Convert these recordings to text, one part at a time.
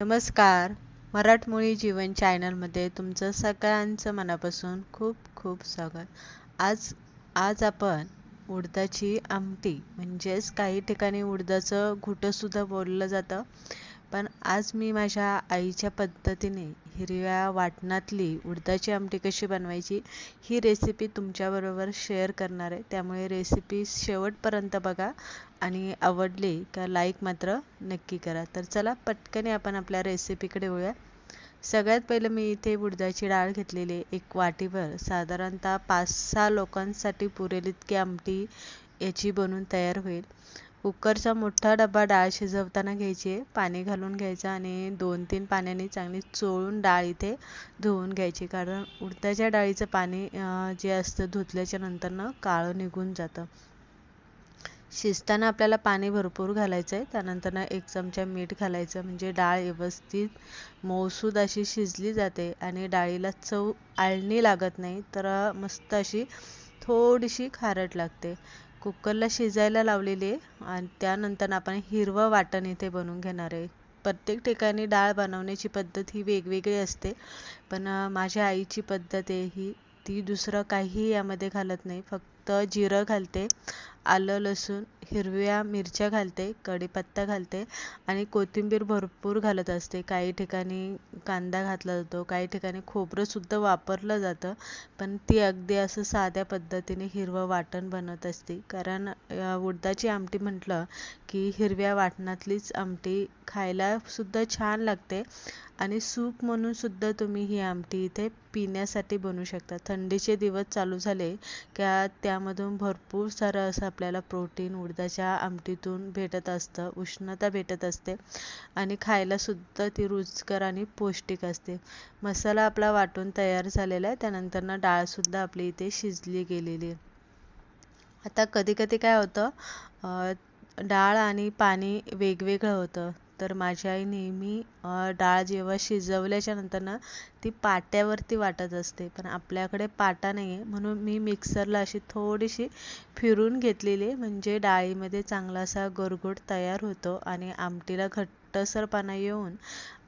नमस्कार. मराठमोळी जीवन चॅनलमध्ये तुमचं सगळ्यांचं मनापासून खूप खूप स्वागत. आज आज आपण उडदाची आमटी म्हणजेच काही ठिकाणी उडदाचं घुटंसुद्धा बोललं जातं. पण आज मी माझ्या आईच्या पद्धतीने हिरव्या वाटणातली उडदाची आमटी कशी बनवायची ही रेसिपी तुमच्याबरोबर शेअर करणार आहे. त्यामुळे रेसिपी शेवटपर्यंत बघा आणि आवडली का लाईक मात्र नक्की करा. तर चला पटकन आपण आपल्या रेसिपीकडे वळूया. सगळ्यात पहिलं मी इथे उडदाची डाळ घेतलेली एक वाटीभर. साधारणतः पाच सहा लोकांसाठी पुरेल इतकी आमटी याची बनवून तयार होईल. कुकरचा मोठा डबा डाळ शिजवताना घ्यायची पाणी घालून घ्यायचं आणि दोन तीन पाण्याने चांगली चोळून डाळ इथे धुवून घ्यायची. कारण उडदाच्या डाळीचं पाणी जे असतं धुतल्याच्या नंतरनं काळं निघून जातं. शिजताना आपल्याला पाणी भरपूर घालायचं आहे त्यानंतर एक चमचा मीठ घालायचं. म्हणजे डाळ व्यवस्थित मऊसूद अशी शिजली जाते आणि डाळीला चव आळणी लागत नाही. तर मस्त अशी थोडीशी खारट लागते. कुकरला शिजायला लावलेली आहे आणि त्यानंतर आपण हिरवं वाटण इथे बनवून घेणार आहे. प्रत्येक ठिकाणी डाळ बनवण्याची पद्धत ही वेगवेगळी असते पण माझ्या आईची पद्धत आहे ही. ती दुसरं काहीही यामध्ये घालत नाही. फक्त जिरं घालते आलं लसूण हिरव्या मिरच्या घालते कढीपत्ता घालते आणि कोथिंबीर भरपूर घालत असते. काही ठिकाणी कांदा घातला जातो काही ठिकाणी खोबरंसुद्धा वापरलं जातं पण ती अगदी असं साध्या पद्धतीने हिरवं वाटण बनत असते. कारण उडदाची आमटी म्हटलं की हिरव्या वाटणातलीच आमटी खायला सुद्धा छान लागते आणि सूप म्हणूनसुद्धा तुम्ही ही आमटी इथे पिण्यासाठी बनवू शकता. थंडीचे दिवस चालू झाले का त्यामधून भरपूर सारं असं आपल्याला प्रोटीन उडदाच्या आमटीतून भेटत असतं उष्णता भेटत असते आणि खायला सुद्धा ती रुचकर आणि पौष्टिक असते. मसाला आपला वाटून तयार झालेला आहे त्यानंतर ना डाळसुद्धा आपली इथे शिजली गेलेली आहे. आता कधी कधी काय होतं डाळ आणि पाणी वेगवेगळं होतं. तर माझी आई नेहमी डाळ जेव्हा शिजवल्याच्या नंतर ना ती पाट्यावरती वाटत असते. पण आपल्याकडे पाटा नाही आहे म्हणून मी मिक्सरला अशी थोडीशी फिरून घेतलेली म्हणजे डाळीमध्ये चांगला असा गरगोट तयार होतो आणि आमटीला घट्टसरपणा येऊन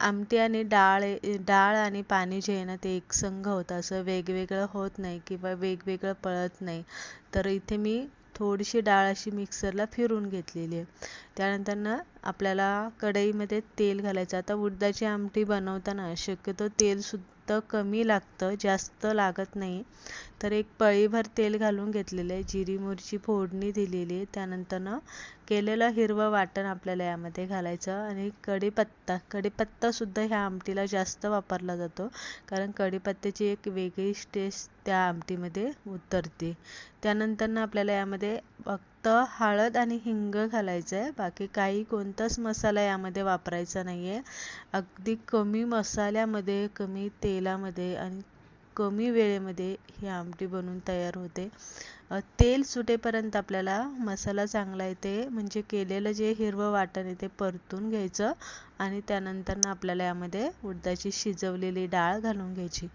आमटी आणि डाळ डाळ आणि पाणी जे आहे ना ते एकसंघ होतं. असं वेगवेगळं होत नाही किंवा वेगवेगळं पळत नाही. तर इथे मी थोडीशी डाळ अशी मिक्सरला फिरून घेतलेली आहे. त्यानंतर ना आपल्याला कढईमध्ये तेल घालायचं. आता उडदाची आमटी बनवताना शक्यतो तर कमी लागतं जास्त लागत नाही. तर एक पळीभर तेल घालून घेतलेलं आहे. जिरी मोहरीची फोडणी दिलेली आहे. त्यानंतरनं केलेलं हिरवं वाटण आपल्याला यामध्ये घालायचं आणि कढीपत्ता कढीपत्तासुद्धा ह्या आमटीला जास्त वापरला जातो. कारण कढीपत्त्याची एक वेगळीच टेस्ट त्या आमटीमध्ये उतरते. त्यानंतरनं आपल्याला यामध्ये फक्त हळद आणि हिंग घालायचं आहे बाकी काही कोणताच मसाला यामध्ये वापरायचा नाही आहे अगदी कमी मसाल्यामध्ये कमी तेलामध्ये आणि कमी वेळेमध्ये ही आमटी बनवून तयार होते. तेल सुटेपर्यंत आपल्याला मसाला चांगला येते. म्हणजे केलेलं जे हिरवं वाटण आहे ते परतून घ्यायचं आणि त्यानंतर आपल्याला यामध्ये उडदाची शिजवलेली डाळ घालून घ्यायची.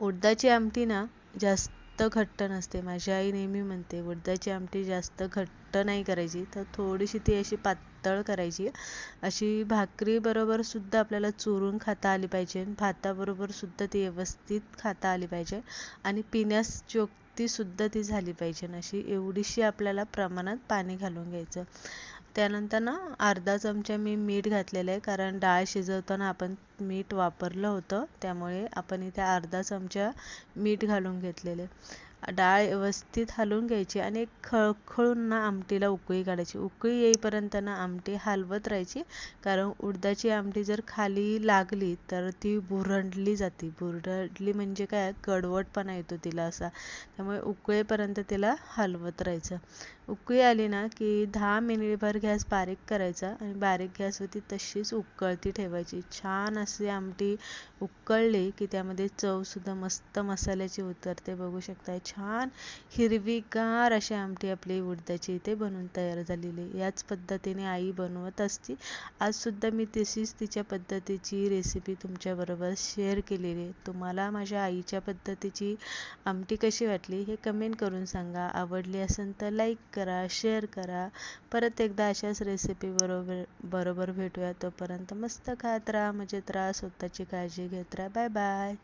उडदाची आमटी ना जास्त घट्ट नसते. माझी आई नेहमी म्हणते उडदाची आमटी जास्त घट्ट नाही करायची तर थोडीशी ती अशी पातळ करायची. अशी भाकरीबरोबर सुद्धा आपल्याला चुरून खाता आली पाहिजे भाताबरोबर सुद्धा ती व्यवस्थित खाता आली पाहिजे आणि पिण्यास सुद्धा ती झाली पाहिजे. अशी एवढीशी आपल्याला प्रमाणात पाणी घालून घ्यायचं. त्यानंतर ना अर्धा चमचा मी मीठ घातलेलं आहे कारण डाळ शिजवताना आपण मीठ वापरलं होतं त्यामुळे आपण इथे अर्धा चमचा मीठ घालून घेतलेले डाळ व्यवस्थित हलवून घ्यायची आणि खळखळून ना आमटीला उकळी काढायची. उकळी येईपर्यंत ना आमटी हलवत राहायची कारण उडदाची आमटी जर खाली लागली तर ती भुरडली जाते. भुरडली म्हणजे काय? कडवटपणा येतो तिला असा. त्यामुळे उकळेपर्यंत तिला हलवत राहायचं. उकळी आली ना की दहा मिनिटभर गॅस बारीक करायचा आणि बारीक गॅस होती तशीच उकळती ठेवायची. छान अशी आमटी उकळली की त्यामध्ये चवसुद्धा मस्त मसाल्याची उतरते बघू शकता छान हिरवीगार अशी आमटी आपली उडदाची इथे बनवून तयार झालेली याच पद्धतीने आई बनवत असते. आजसुद्धा मी तशीच तिच्या पद्धतीची रेसिपी तुमच्याबरोबर शेअर केलेली आहे. तुम्हाला माझ्या आईच्या पद्धतीची आमटी कशी वाटली हे कमेंट करून सांगा. आवडली असेल तर लाईक करा शेअर करा. परत एकदा अशाच रेसिपी बरोबर बरोबर भेटूया तोपर्यंत मस्त खात राहा म्हणजे मजेत राहा स्वतःची काळजी घेत राहा. Bye bye